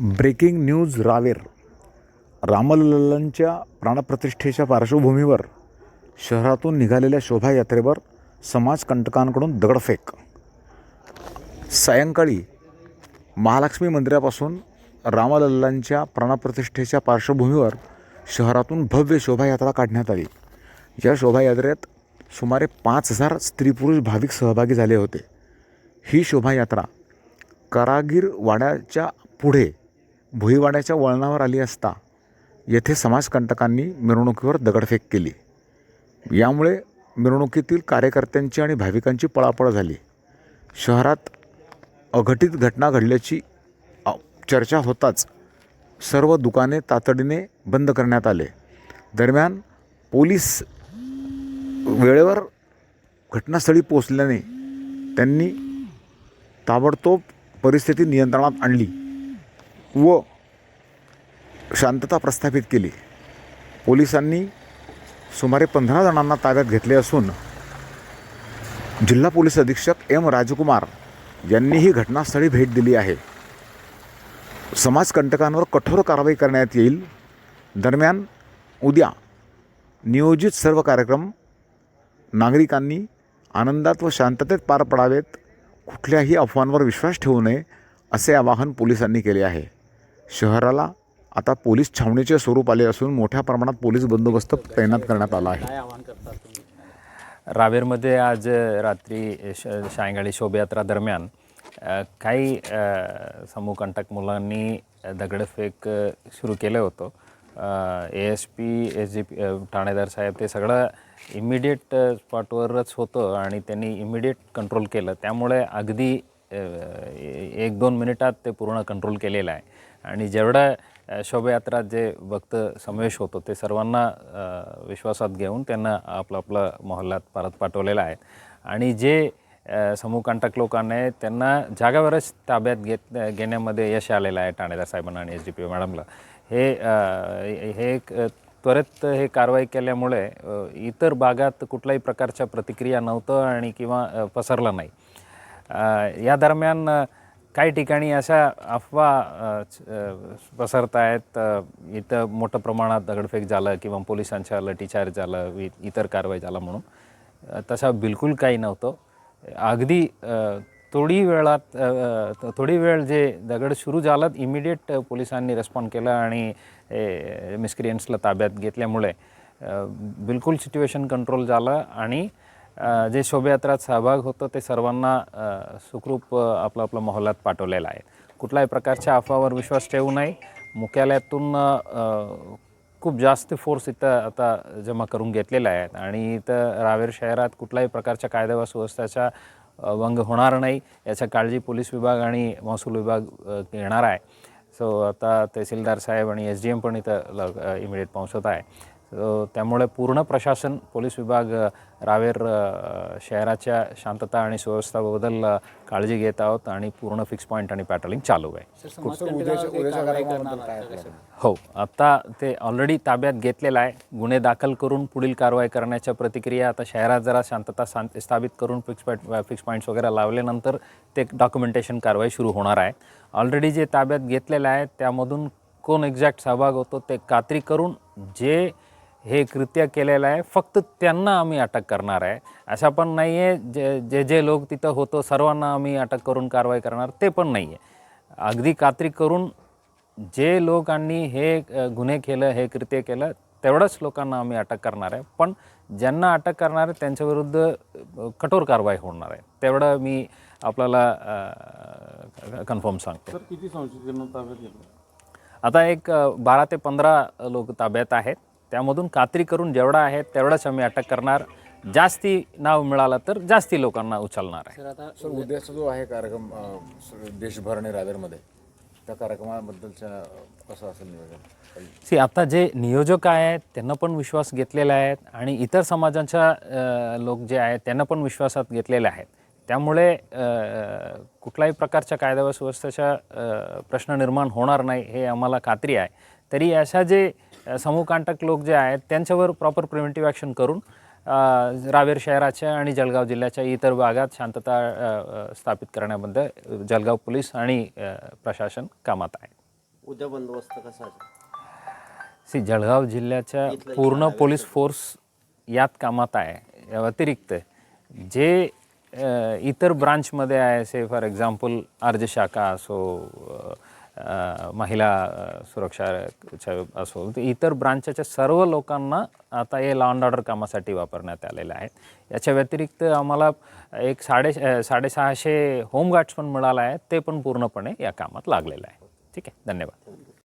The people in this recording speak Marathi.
Breaking news Raver. रामलल्लांच्या प्राणप्रतिष्ठेच्या पार्श्वभूमीवर शहरातून निघालेल्या शोभायात्रेवर समाजकंटकांकडून दगडफेक. सायंकाळी महालक्ष्मी मंदिरापासून रामलल्लांच्या प्राणप्रतिष्ठेच्या पार्श्वभूमीवर शहरातून भव्य शोभायात्रा काढण्यात आली. या शोभायात्रेत सुमारे पाच हजार स्त्री पुरुष भाविक सहभागी झाले होते. ही शोभायात्रा कारागीर वाड्याच्या पुढे भुईवाड्याच्या वळणावर आली असता येथे समाजकंटकांनी मिरवणुकीवर दगडफेक केली. यामुळे मिरवणुकीतील कार्यकर्त्यांची आणि भाविकांची पळापळ झाली. शहरात अघटित घटना घडल्याची चर्चा होताच सर्व दुकाने तातडीने बंद करण्यात आले. दरम्यान पोलीस वेळेवर घटनास्थळी पोचल्याने त्यांनी ताबडतोब परिस्थिती नियंत्रणात आणली. व शांतता प्रस्थापित केली. पोलिसांनी सुमारे पंधरा जणांना ताब्यात घेतले असून जिल्हा पोलीस अधीक्षक एम राजकुमार यांनी ही घटनास्थळी भेट दिली आहे. समाजकंटकांवर कठोर कारवाई करण्यात येईल. दरम्यान उद्या नियोजित सर्व कार्यक्रम नागरिकांनी आनंदात व शांततेत पार पडावेत. कुठल्याही अफवांवर विश्वास ठेवू नये असे आवाहन पोलिसांनी केले आहे. शहराला आता पोलीस छावणीचे स्वरूप आले असून मोठ्या प्रमाणात पोलीस बंदोबस्त तैनात करण्यात आला आहे. रावेरमध्ये आज रात्री श सायंकाळी शोभायात्रा दरम्यान काही समूहकंटक मुलांनी दगडफेक सुरू केलं होतं. A S P S G P ठाणेदार साहेब ते सगळं इमिडिएट स्पॉटवरच होतं आणि त्यांनी इमिडिएट कंट्रोल केलं. त्यामुळे अगदी एक दोन मिनिटात ते पूर्ण कंट्रोल केलेलं आहे. आणि जेवढ्या शोभायात्रात जे भक्त समावेश होतो ते सर्वांना विश्वासात घेऊन त्यांना आपलं आपलं मोहल्ल्यात परत पाठवलेलं आहे. आणि जे अ, समूहकंटक लोकांना आहे त्यांना जागावरच ताब्यात घेत घेण्यामध्ये यश आलेलं आहे ठाणेदार साहेबांना आणि एस डी पी मॅडमला. हे हे एक त्वरित हे कारवाई केल्यामुळे इतर भागात कुठल्याही प्रकारच्या प्रतिक्रिया नव्हतं आणि किंवा पसरलं नाही. या दरम्यान काही ठिकाणी अशा अफवा पसरत आहेत इथं मोठं प्रमाणात दगडफेक झालं किंवा पोलिसांच्या लाठीचार्ज झालं इतर कारवाई झाला म्हणून. तसा बिलकुल काही नव्हतं. अगदी थोडी वेळात थोडी वेळ जे दगड सुरू झालं इमिडिएट पोलिसांनी रेस्पॉन्ड केलं आणि मिस्क्रियन्सला ताब्यात घेतल्यामुळे बिलकुल सिच्युएशन कंट्रोल झालं आणि जे शोभायात्रात सहभाग होतो ते सर्वांना सुखरूप आपलं आपलं मोहल्ल्यात पाठवलेलं आहे. कुठल्याही प्रकारच्या अफवावर विश्वास ठेवू नये. मुख्यालयातून खूप जास्त फोर्स इथं आता जमा करून घेतलेला आहे. आणि इथं रावेर शहरात कुठल्याही प्रकारच्या कायदा व सुव्यवस्थेचा भंग होणार नाही. याचा काळजी पोलीस विभाग आणि महसूल विभाग घेणार आहे. सो आता तहसीलदार साहेब आणि एस डी एम पण इथं इमिडिएट पोहोचत आहे. त्यामुळे पूर्ण प्रशासन पोलीस विभाग रावेर शहराच्या शांतता आणि सुव्यवस्थेबद्दल काळजी घेत आहोत आणि पूर्ण फिक्स पॉईंट आणि पॅट्रोलिंग चालू आहे. हो आता ते ऑलरेडी ताब्यात घेतलेलं आहे. गुन्हे दाखल करून पुढील कारवाई करण्याच्या प्रतिक्रिया आता शहरात जरा शांतता शांत स्थापित करून फिक्स पॉईंट फिक्स पॉईंट्स वगैरे लावल्यानंतर ते डॉक्युमेंटेशन कारवाई सुरू होणार आहे. ऑलरेडी जे ताब्यात घेतलेलं आहे त्यामधून कोण एक्झॅक्ट सहभाग होतो ते खात्री करून जे हे कृत्य केलेलं आहे. फक्त त्यांना आम्ही अटक करणार आहे. अशा पण नाही आहे जे जे जे लोक तिथं होतो सर्वांना आम्ही अटक करून कारवाई करणार ते पण नाही आहे अगदी खात्री करून जे लोकांनी हे गुन्हे केलं हे कृत्य केलं तेवढंच लोकांना आम्ही अटक करणार आहे. पण ज्यांना अटक करणार आहे त्यांच्याविरुद्ध कठोर कारवाई होणार आहे. तेवढं मी आपल्याला कन्फर्म सांगतो. किती आता एक बारा ते पंधरा लोक ताब्यात आहेत. त्यामधून खात्री करून जेवढा आहे तेवढंच आम्ही अटक करणार. जास्ती नाव मिळालं तर जास्ती लोकांना उचलणार आहे. सर उद्याचा जो आहे कार्यक्रम अ, देशभर आणि रावेरमध्ये त्या कार्यक्रमाबद्दलच्या कसं असेल नियोजन? सी आता जे नियोजक आहेत त्यांना पण विश्वास घेतलेले आहेत आणि इतर समाजाच्या अ, लोक जे आहेत त्यांना पण विश्वासात घेतलेले आहेत. त्यामुळे अ, कुठल्याही प्रकारच्या कायदा व सुव्यवस्थेचा अ, प्रश्न निर्माण होणार नाही हे आम्हाला खात्री आहे. तरी अशा जे समूहकांटक लोक जे आहेत त्यांच्यावर प्रॉपर प्रिव्हेंटिव्ह ॲक्शन करून रावेर शहराच्या आणि जळगाव जिल्ह्याच्या इतर भागात शांतता स्थापित करण्यामध्ये जळगाव पोलीस आणि प्रशासन कामात आहे. उद्या बंदोबस्त कसा सी जळगाव जिल्ह्याच्या पूर्ण पोलीस फोर्स यात कामात आहे. व्यतिरिक्त जे इतर ब्रांचमध्ये आहे से फॉर एक्झाम्पल अर्ज शाखा असो महिला सुरक्षाच्या असो इतर ब्रांचच्या सर्व लोकांना आता हे लॉ अँड ऑर्डर कामासाठी वापरण्यात आलेले आहेत. याच्या व्यतिरिक्त आम्हाला एक साडे साडेसहाशे होमगार्ड्स पण मिळाला आहे ते पण पूर्णपणे या कामात लागलेलं आहे ठीक आहे धन्यवाद.